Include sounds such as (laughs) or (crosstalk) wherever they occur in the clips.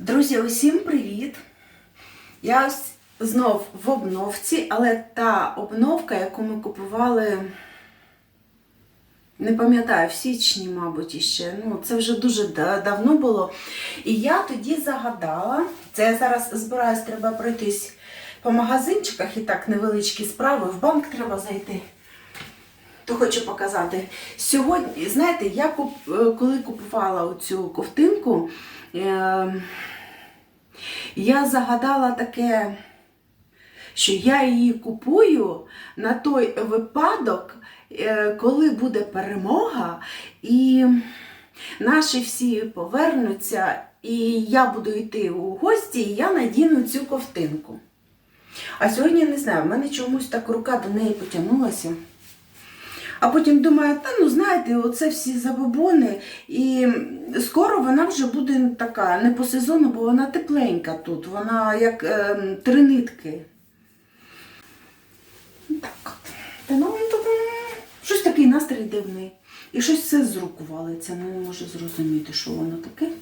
Друзі, усім привіт! Я ось знов в обновці, але та обновка, яку ми купували, не пам'ятаю, в січні, мабуть, іще. Ну, це вже дуже давно було. І я тоді загадала, це я зараз збираюсь, треба пройтись по магазинчиках і так невеличкі справи, в банк треба зайти. То хочу показати. Сьогодні, знаєте, я е, коли купувала оцю ковтинку, е, я загадала таке, що я її купую на той випадок, е, коли буде перемога, і наші всі повернуться, і я буду йти у гості, і я надіну цю ковтинку. А сьогодні не знаю, в мене чомусь так рука до неї потягнулася. А потім думаю, та ну знаєте, оце всі забобони, і скоро вона вже буде така, не по сезону, бо вона тепленька тут, вона як е, три нитки. Так от. Та ну, щось такий настрій дивний. І щось все з рук валиться, не можу зрозуміти, що воно таке.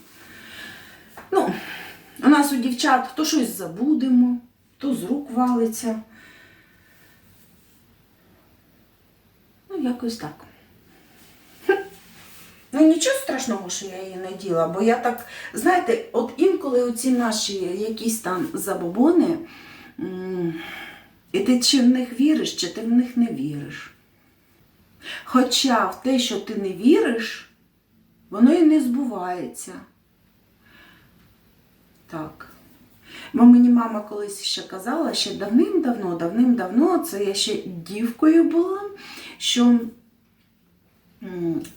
Ну, у нас у дівчат то щось забудемо, то з рук валиться. Ну, якось так. (laughs) Ну, нічого страшного, що я її не діла, бо я так, знаєте, от інколи оці наші якісь там забобони, і ти чи в них віриш, чи ти в них не віриш. Хоча в те, що ти не віриш, воно і не збувається. Так. Бо мені мама колись ще казала, ще давним-давно, давним-давно, це я ще дівкою була, що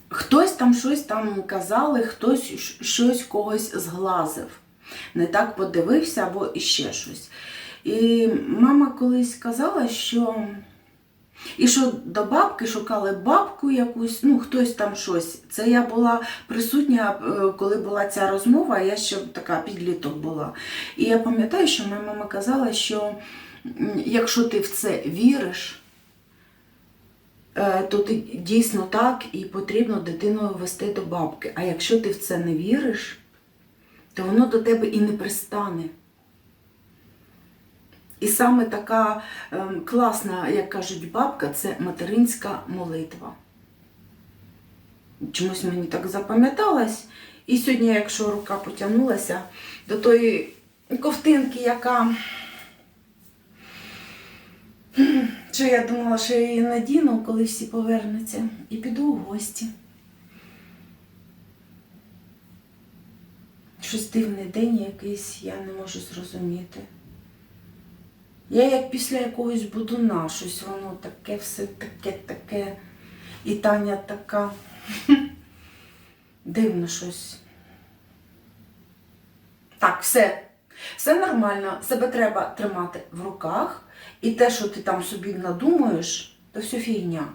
хтось там щось там казали, хтось щось когось зглазив. Не так подивився або іще щось. І мама колись казала, що. І що до бабки шукали бабку якусь, ну хтось там щось. Це я була присутня, е, коли була ця розмова, я ще така підліток була. І я пам'ятаю, що моя мама казала, що якщо ти в це віриш, е, то ти дійсно так і потрібно дитину вести до бабки. А якщо ти в це не віриш, то воно до тебе і не пристане. І саме така ем, класна, як кажуть, бабка це материнська молитва. Чомусь мені так запам'яталось. І сьогодні, якщо рука потягнулася до тої ковтинки, яка. Що я думала, що я її надіну, коли всі повернуться, і піду у гості. Щось дивний день якийсь, я не можу зрозуміти. Я як після якогось будуна, щось воно таке, все таке, таке. І Таня така. (laughs) Дивно щось. Так, все. Все нормально. Себе треба тримати в руках. І те, що ти там собі надумаєш, то все фігня.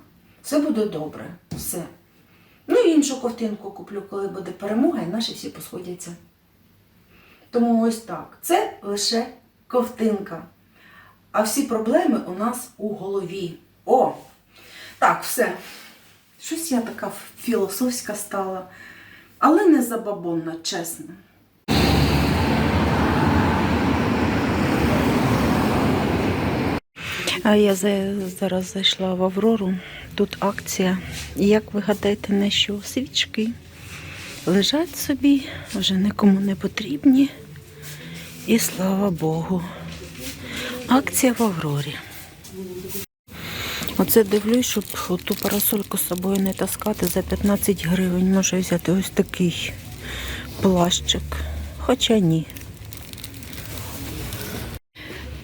Все буде добре. Все. Ну і іншу ковтинку куплю, коли буде перемога, і наші всі посходяться. Тому ось так. Це лише ковтинка. А всі проблеми у нас у голові. О! Так, все. Щось я така філософська стала, але не забабонна, чесно. А я зараз зайшла в Аврору. Тут акція. Як ви гадаєте, на що свічки лежать собі, вже нікому не потрібні. І слава Богу. Акція в Аврорі. Оце дивлюсь, щоб ту парасольку з собою не таскати за 15 гривень. Можу взяти ось такий плащик. Хоча ні.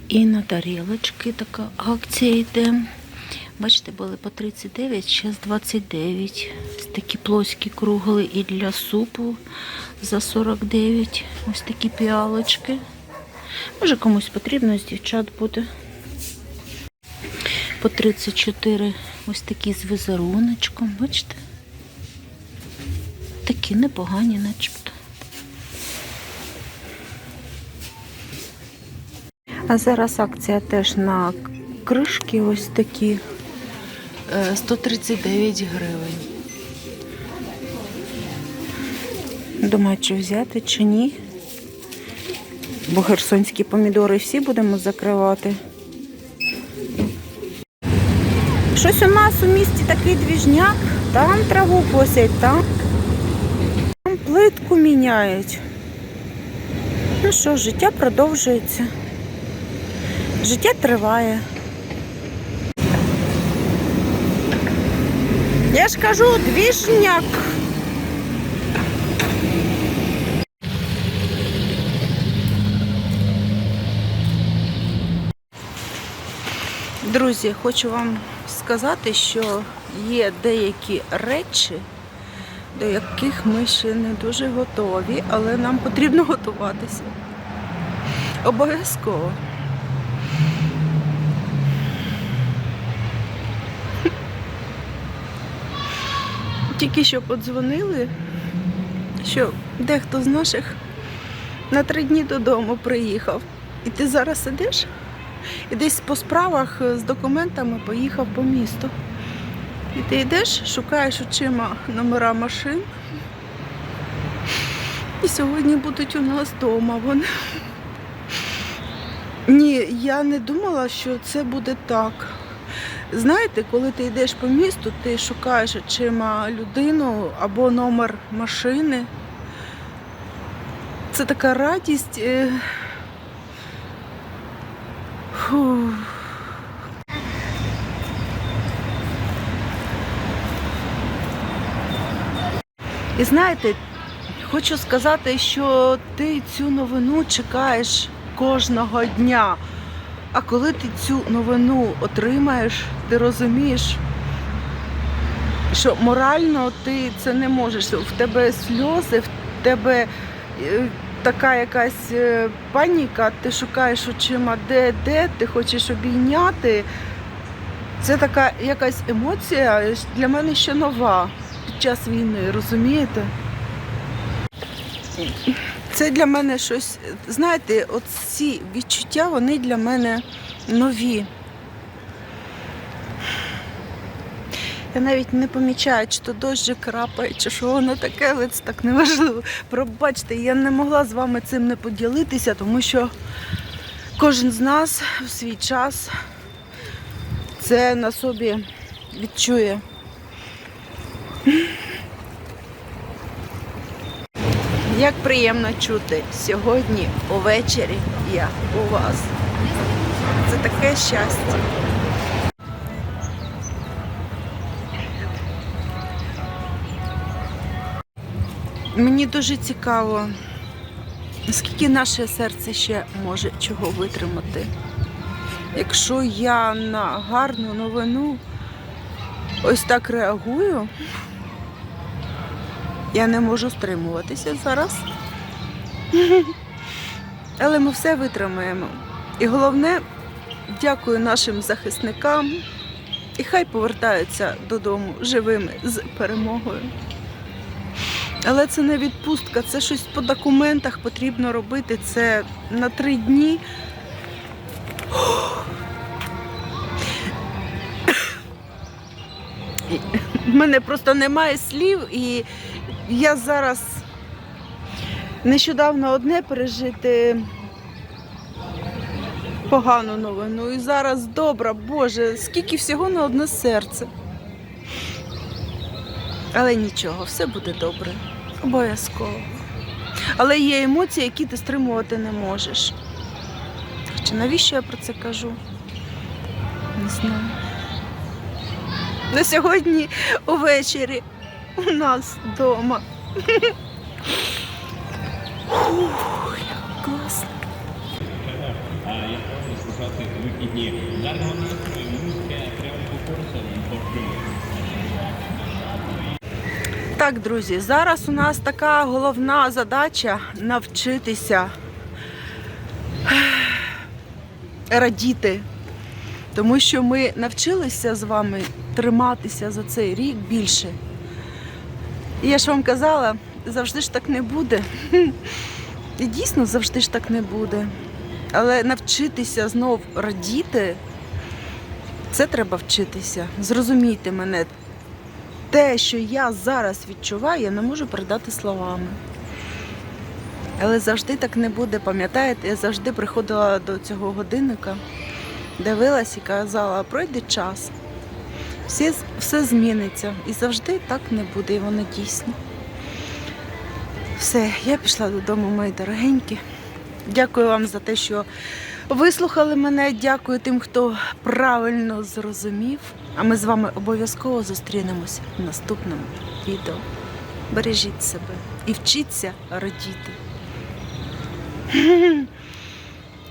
І на тарілочки така акція йде. Бачите, були по 39, зараз 29. Ось такі плоські кругли і для супу за 49. Ось такі піалочки. Може комусь потрібно з дівчат буде. По 34 ось такі з візеруночком, бачите? Такі непогані, начебто. А зараз акція теж на кришки ось такі е, 139 гривень. Думаю, чи взяти, чи ні. Бо херсонські помідори всі будемо закривати. Щось у нас у місті такий двіжняк, там траву косять, там, там плитку міняють. Ну що, життя продовжується. Життя триває. Я ж кажу, двіжняк. Друзі, хочу вам сказати, що є деякі речі, до яких ми ще не дуже готові, але нам потрібно готуватися. Обов'язково. Тільки що подзвонили, що дехто з наших на три дні додому приїхав. І ти зараз сидиш і десь по справах е, з документами поїхав по місту. І ти йдеш, шукаєш очима номера машин. І сьогодні будуть у нас вдома вони. Ні, я не думала, що це буде так. Знаєте, коли ти йдеш по місту, ти шукаєш очима людину або номер машини. Це така радість. І знаєте, хочу сказати, що ти цю новину чекаєш кожного дня. А коли ти цю новину отримаєш, ти розумієш, що морально ти це не можеш. В тебе сльози, в тебе е, така якась е, паніка, ти шукаєш очима, де, де, ти хочеш обійняти. Це така якась емоція для мене ще нова під час війни, розумієте? Це для мене щось, знаєте, от ці відчуття, вони для мене нові. Я навіть не помічаю, чи то дощик крапає, чи що воно таке, але це так неважливо. Пробачте, я не могла з вами цим не поділитися, тому що кожен з нас в свій час це на собі відчує. Як приємно чути сьогодні увечері я у вас. Це таке щастя. Мені дуже цікаво, скільки наше серце ще може чого витримати. Якщо я на гарну новину ось так реагую, я не можу стримуватися зараз. Але ми все витримаємо. І головне, дякую нашим захисникам. І хай повертаються додому живими з перемогою. Але це не відпустка, це щось по документах потрібно робити. Це на три дні. В мене просто немає слів, і я зараз нещодавно одне пережити погану новину. І зараз добра, Боже, скільки всього на одне серце. Але нічого, все буде добре. Обов'язково. Але є емоції, які ти стримувати не можеш. Хоча навіщо я про це кажу? Не знаю. На сьогодні увечері у нас вдома. Фух, як класно. Гарного настрою, музика, прямо по курсу, Так, друзі, зараз у нас така головна задача навчитися радіти. Тому що ми навчилися з вами триматися за цей рік більше. І я ж вам казала, завжди ж так не буде. І дійсно завжди ж так не буде. Але навчитися знов радіти, це треба вчитися. Зрозумійте мене, те, що я зараз відчуваю, я не можу передати словами. Але завжди так не буде. Пам'ятаєте, я завжди приходила до цього годинника, дивилась і казала, пройде час, все, все зміниться. І завжди так не буде, і воно дійсно. Все, я пішла додому, мої дорогенькі. Дякую вам за те, що вислухали мене. Дякую тим, хто правильно зрозумів. А ми з вами обов'язково зустрінемося в наступному відео. Бережіть себе і вчіться радіти. (laughs)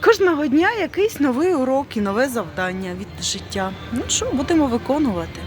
Кожного дня якийсь новий урок і нове завдання від життя. Ну що, будемо виконувати.